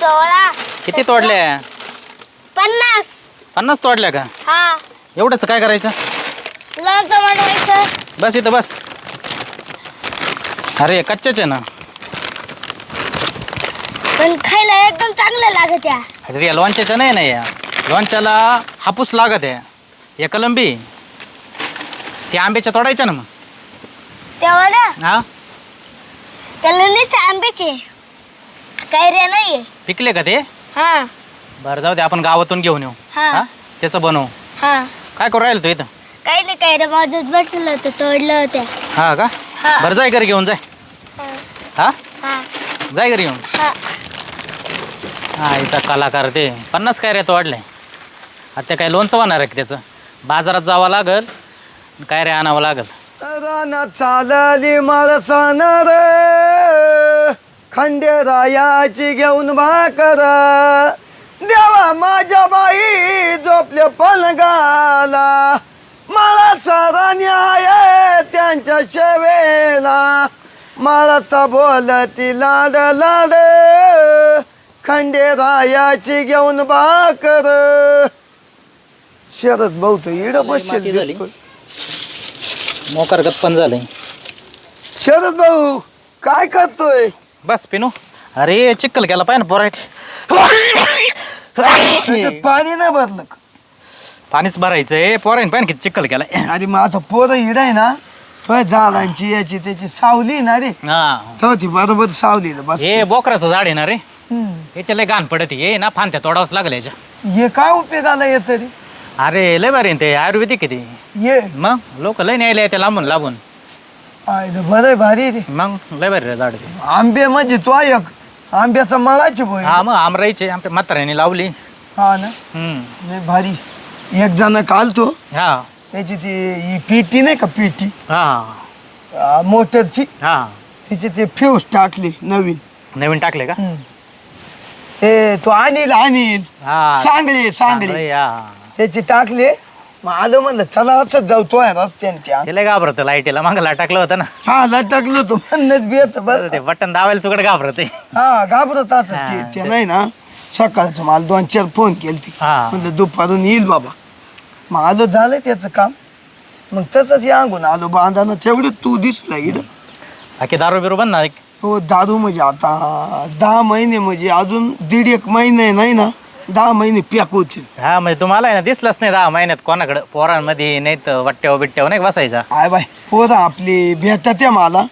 सोळा किती तोडल्या पन्नास. पन्नास तोडल्या का? हा. एवढंच काय करायचं? लोणचं बनवायचं. बस इथं बस. अरे कच्च्याच आहे ना. पण खायला एकदम चांगलं लागत या. अरे या लोणच्याच्या नाही ना या. लोणच्याला हापूस लागत आहे. या कलंबी. त्या आंब्याच्या तोडायच्या ना मग. तेव्हा ना? हा? त्याला नुसते आंब्याचे. कैऱ्या नाहीये पिकले का ते? हा. बरं जाऊ दे आपण गावातून घेऊन येऊ. हा. हा? त्याचं बनवू. हा. काय करू राहिलं तू इथं? काही नाही कैऱ्या बाजूत बसलं होतं तोडलं होत्या हा का? हा. बरं जाय घरी घेऊन जाय. हा. हा? हा. जाय घरी घेऊन. हा. हा इथं कलाकार ते. पन्नास काय रे तोडले आता ते काय लोणचं होणार आहे का त्याचं? बाजारात जावं लागल काय रे आणावं लागल? राना चालली माळसाना रे? खंडेरायाची घेऊन भाकर. देवा माझ्या बाई झोपले पलगाला मला आहे त्यांच्या शेवेला माळाचा बोलती लाड लाड. खंडेरायाची घेऊन भाकर. शरद भाऊ तर इड माती झाली. बसेल मोकार गप्पन झालंय. शरद भाऊ काय करतोय? बस पिनू. अरे चिक्कल केला पाहिजे ना पोरायट त्याच्यात पाणी नाही भरलं. का? पाणीच भरायचंय. पोरायन पाहिजे किती चिक्कल केलाय. अरे आता पोरं हिड आहे ना तो झाडांची याची त्याची सावली ना रे. हा. तो ती बरोबर सावलीला बस हे बोकराचं झाड आहे ना रे. हम्म. याच्या लय गाण पडत ये ना फांत्या तोडावंच लागलं याच्या. हे काय उपयोगाला येत रे? अरे लय भारी आहे ते. आयुर्वेदिक आहे ते. ये. मग? लोक लय न्यायला येते लांबून लांबून. आयलं बरं भारी रे. मग लय भारी रे झाड ते. आंबे म्हणजे तो एक. आंब्याचा मळाची बोय हा मग आमराईचे आमच्या म्हाताऱ्याने लावली. हा ना? हम्म. नाही भारी. एक जण कालतो. हा. त्याची ती ही पेटी नाही का पेटी? हा. मोटरची. हा. तिचे ते फ्यूज टाकले नवीन. नवीन टाकले का? ते तो अनिल अनिल हा. सांगले सांगले. चांगलं, हा. त्याचे टाकले. मग आलो म्हणलं चला असंच जाऊ तो आहे रस्त्याने त्या. ते लय घाबरत लाईटीला मागला टाकलं होतं ना. हा लटकलो होतो म्हणत बी येत बर ते बटन दाबायला चुकड घाबरत. हा घाबरत असं ते ते ते- नाही ना. सकाळचं मला दोन चार फोन केलते. हा. म्हणलं दुपारून येईल बाबा. मग आलो झालं त्याचं काम. मग तसंच सांगून आलो बांधानं तेवढे तू दिसला इड बाकी दारू बिरू बंद ना हो दारू म्हणजे आता दहा महिने म्हणजे अजून दीड एक महिने नाही ना. दहा महिने पॅक होतील. हा म्हणजे तुम्हाला आहे ना दिसलंच नाही दहा महिन्यात कोणाकडं पोरांमध्ये नाही तर वट्ट्यावर बिट्ट्यावर नाही का बसायचा? आय बाय पोरं आपली भेटतात त्या मला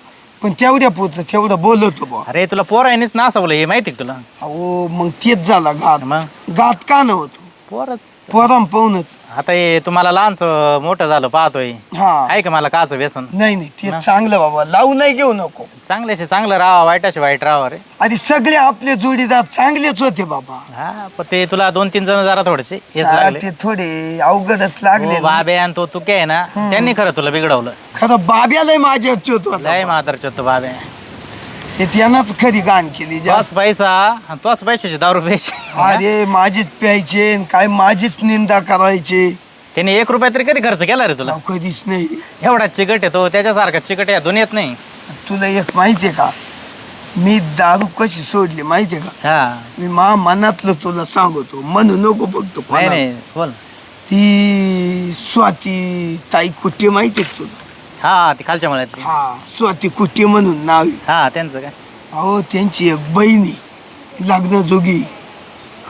पण तेवढ्या पोत तेवढं बोलवतो बा अरे तुला पोरांनीच नासवलं हे माहिती का तुला? अहो मग तेच झाला घात. मग? घात का नव्हतो? पोरच. पोराम पाहूनच. आता हे तुम्हाला लहानच मोठं झालं पाहतोय. हा. आहे का मला काच व्यसन? नाही नाही ते चांगलं बाबा लावू नाही घेऊ नको. चांगल्याशी चांगलं राहा वाईटाशी वाईट राहा रे. आधी सगळे आपले जोडीदार चांगलेच होते बाबा. हा पण ते तुला दोन तीन जण जरा थोडेसे हेच हा, लागले. ते थोडे अवघडच लागले हो, बाबे आणि तो तुके आहे ना त्यांनी खरं तुला बिघडवलं. खरं बाब्याला माझ्या होत लय म्हातारचे तो बाबे ते त्यानंच खरी गाण केली तोच जास्त पैसा आणि तोच पैशाचे दारू पैसे अरे माझीच प्यायचे न काय माझीच निंदा करायचे. त्याने एक रुपया तरी कधी खर्च केला रे तुला? अहो, कधीच नाही. एवढा चिकट आहे तो त्याच्यासारखा चिकट या दुनियेत नाही. तुला एक माहितीये का? मी दारू कशी सोडली माहितीये का? हा. मी मा मनातलं तुला सांगतो म्हणू नको बघतो नाही नाही बोल. ती स्वाती ताई कुट्टी माहितीये का तुला? हा ती खालच्या मळ्यातली. हा स्वाती कुट्टी म्हणून नाव आहे. हा त्यांचं काय? अहो त्यांची एक बहिणी लग्न जोगी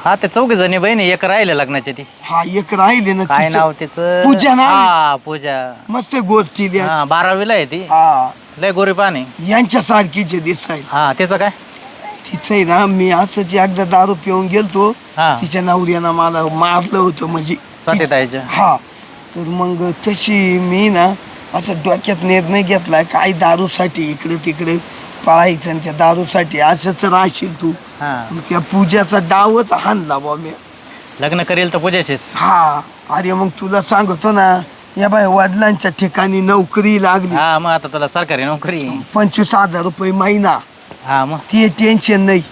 हा ते चौघी जणी बहिणी एक राहिले लग्नाची ती. हा एक राहिले ना काय तिचं. नाव तिचं? पूजा नाव आहे. हा पूजा. मस्त गोष्टी हा बारावीला आहे ती. हा. लय गोरी पाणी यांच्या सारखीचे दिसायला. हा तिचं काय? तिचं आहे ना मी असंच एकदा दारू पिऊन गेलतो हा. तिच्या नवऱ्यानं मला मारलं होतं म्हणजे. स्वातीताईच्या हा. तर मग तशी मी ना असं डोक्यात निर्णय घेतलाय काय दारूसाठी इकडे तिकडे पळायचं आणि त्या दारूसाठी असंच राहशील तू. हा. मग त्या पूजाचा डावच हाणला बा मी. लग्न करेल तर पूजाशीच हा. अरे मग तुला सांगतो ना या बाय वडिलांच्या ठिकाणी नोकरी लागली. हा मग आता तुला सरकारी नोकरी. पंचवीस हजार रुपये महिना. हा मग? ते टेन्शन नाही.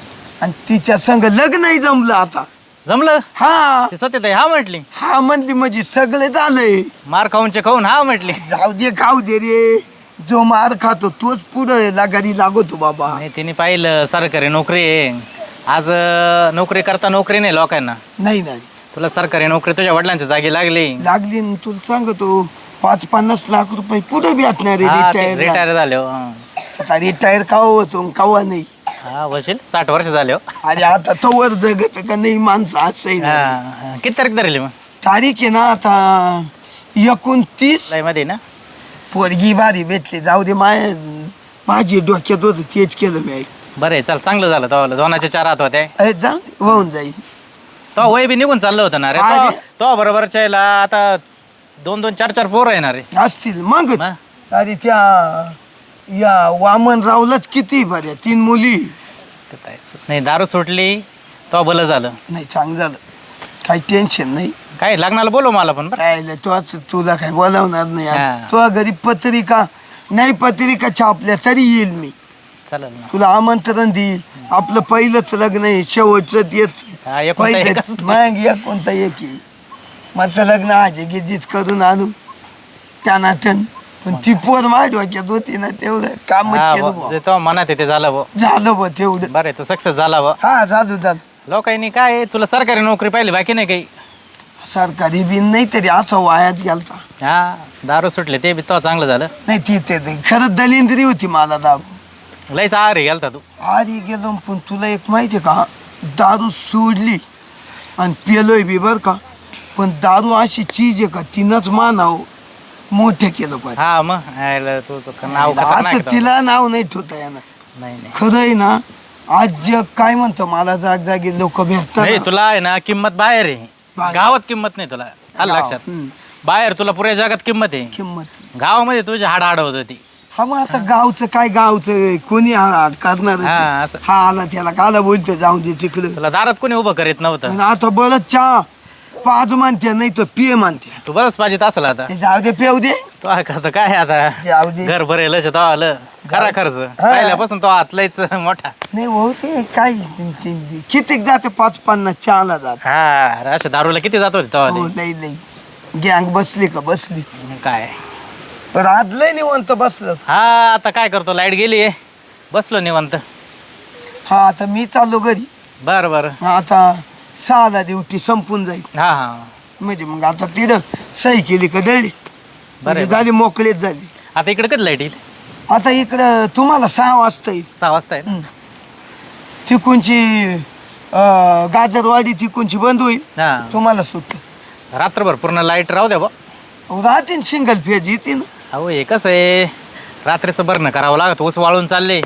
आणि तिच्या संग लग्नही जमलं आता. जमलं? हा. ती स्वातीताई हा म्हटली. हा म्हणली म्हणजे सगळे झालंय मार खाऊनचे खाऊन हा म्हटली. जाऊ दे खाऊ दे रे. जो मार खातो तोच पुढे लागारी लागतो बाबा. नाही तिने पाहिलं सरकारी नोकरी आहे. आज अं, नोकरी करता नोकरी नाही लोकांना. नाही नाही. तुला सरकारी नोकरी तुझ्या वडिलांच्या जागी लागली. लागली न तुला सांगतो पाच पन्नास लाख रुपये पुढे भेटणार रिटायर रिटायर झाले हो. हं. आता रिटायर कावा होतो कवा नाही. हा वशील साठ वर्ष झाले हो. आणि आता तवर जगत का नाही माणसं असंही नाही हा, हा. किती तारीख धरली मग? तारीख आहे ना आता एकोणतीस. मध्ये ना? पोरगी बारी भेटली जाऊ दे माय माझी डोक्यात होत तेच केलं मी. बरं आहे चल चांगलं झालं तो दोनाचे चार हात होते अरे जा वाहून जाईल. तो वय बी निघून चाललं होतं ना रे. तो- रे. तो बरोबरच्या याला आता दोन दोन चार चार पोरं येणार रे. असतील मग? अरे त्या या वामनरावलाच किती बऱ्या तीन मुली. ते काय स- नाही दारू सुटली तो भलं झालं. नाही चांगलं झालं. काही टेन्शन नाही. काय लग्नाला बोलव मला पण बरं. काय तोच तुला काय बोलावणार नाही हा. तुझ्या घरी पत्रिका नाही पत्रिका छापल्या तरी येईल मी. चालेल ना. तुला आमंत्रण देईल. आपलं पहिलंच लग्न आहे शेवटचं तेच. हा, एकुलता पहिलं एकच. मग एक कोणता एक आहे. माझं लग्न आजे गिजीच करून आणू. त्या नात्यान पण ती पोर माझ्या डोक्यात होती ना तेवढं कामच हा, केलं बुवा. बुवा. जे तो मनात आहे ते झालं बुवा. झालं बा तेवढं. बरं आहे, तू सक्सेस झाला बा हा झालं झालं. लोकांनी काय तुला सरकारी नोकरी पाहिली बाकी नाही काही? सरकारी बिन नाही तरी असं वायाच गेलता. हा दारू सुटले ते बी तो चांगलं झालं. नाही ती ते ते खरंच दलिंद्री होती मला दारू. लयच आहारी गेलता तू. आधी गेलो पण तुला एक माहिती आहे का? दारू सोडली आणि पेलोय बी बरं का? पण दारू अशी चीज आहे का तिनंच मानाव मोठं केलं पाहिजे. हा मग. आयला तू तो नाव खतरनाक असं आहे. तिला नाव नाही ठेवता येणार. नाही नाही. खरं आहे ना आज जग काय म्हणतो मला जाग जागी लोक भेटतात नाही ना. तुला आहे ना किंमत बाहेर आहे. गावात किंमत नाही तुला. आलं लक्षात? हम्म, बाहेर तुला पुऱ्या जगात किंमत आहे. किंमत. गावामध्ये तुझी हाड हाड होत होती. हा मग आता गावचं काय गावचं कोणी हा करणार हा, असं. हा आला त्याला काला बोलतो जाऊन दे तिकडं. तुला दारात कोणी उभं करीत नव्हतं. आता बरं चहा. पाच मानते नाही तर पिये मानते तू बरंच पाहिजे असेल आता. ते जाऊ दे पेऊ दे. तो आता काय आता? जाऊ दे घर भरेल तो आलं. करा खर्च. पहिल्यापासून तो हात लयच मोठा. नाही हो ते काय कितीक जाते? पाच पन्नास चहाला जात. हा अरे अशा दारूला किती जात होते तेव्हा हो लई लई. गँग बसली का? बसली? काय? पण आज लय निवंत बसलं. हा आता काय करतो? लाइट गेली बसलो निवांत. हा आता मी चाललो घरी. बर बर. आता सहाला ड्युटी संपून जाईल. हा हा. म्हणजे मग आता तिथं सही केली का डळली बरं म्हणजे झाली मोकळीच झाली. आता इकडे कधी लाइट येईल? आता इकडं तुम्हाला सहा वाजता येईल. सहा वाजता आहे ना? तिकूनची अं, गाजरवाडी तिकूनची बंद होईल. हा. तुम्हाला सुट्टी. रात्रभर पूर्ण लाइट राहू द्या बा. सिंगल फेज येते ना अहो हे कसं आहे? रात्रीचं भरणं करावं लागत ऊस वाळून चालले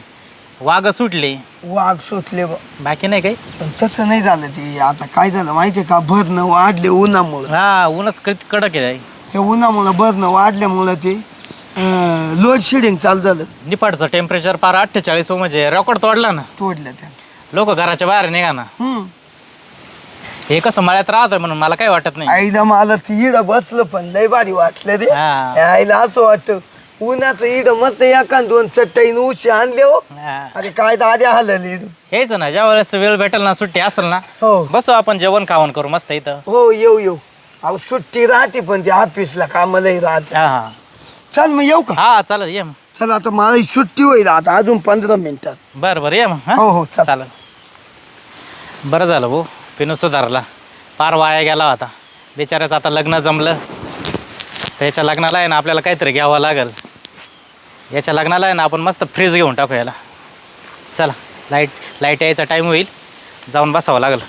वाघ सुटले. वाघ सुटले बा. बाकी नाही काही? पण तसं नाही झालं ते. आता काय झालं माहितीये का? भरणं वाढले उन्हामुळं. हा ऊनच कडक आहे. ते उन्हामुळं भरणं वाढल्यामुळं ते लोड शेडिंग चालू झालं. निपाडचं टेम्परेचर पार अठ्ठेचाळीस म्हणजे रेकॉर्ड तोडला ना. तोडलं त्या. लोक घराच्या बाहेर निघा ना. हम्म. हे कसं मळ्यात राहतं म्हणून मला काही वाटत नाही. आईला मला ती इड बसलं पण लय भारी वाटलं रे. हा. त्या आईला असं वाटतं उन्हाचं इड मस्त एका दोन चट्टाईन उशी आणले हो. हा. अरे काय दाद्या हलले इड. हेच ना ज्या वेळेस वेळ भेटेल ना सुट्टी असेल ना हो. बसू आपण जेवण खावण करू मस्त इथं. हो येऊ येऊ. अहो सुट्टी राहते पण ती ऑफिसला कामालाही राहते. हा हा. चल मग येऊ का? हा चालेल ये मग. चल आता मला ही सुट्टी होईल आता अजून पंधरा मिनिटात बरं बरं ये मग हा? हो हो चल. चालेल. बरं झालं भाऊ पिनू सुधारला. पार वाया गेला होता. बिचाऱ्याचं आता लग्न जमलं. त्याच्या लग्नाला आहे ना आपल्याला काहीतरी घ्यावं लागेल. याच्या लग्नाला आहे ना आपण मस्त फ्रीज घेऊन टाकू याला. चला लाइट लाइट यायचा टाईम होईल. जाऊन बसावं लागेल.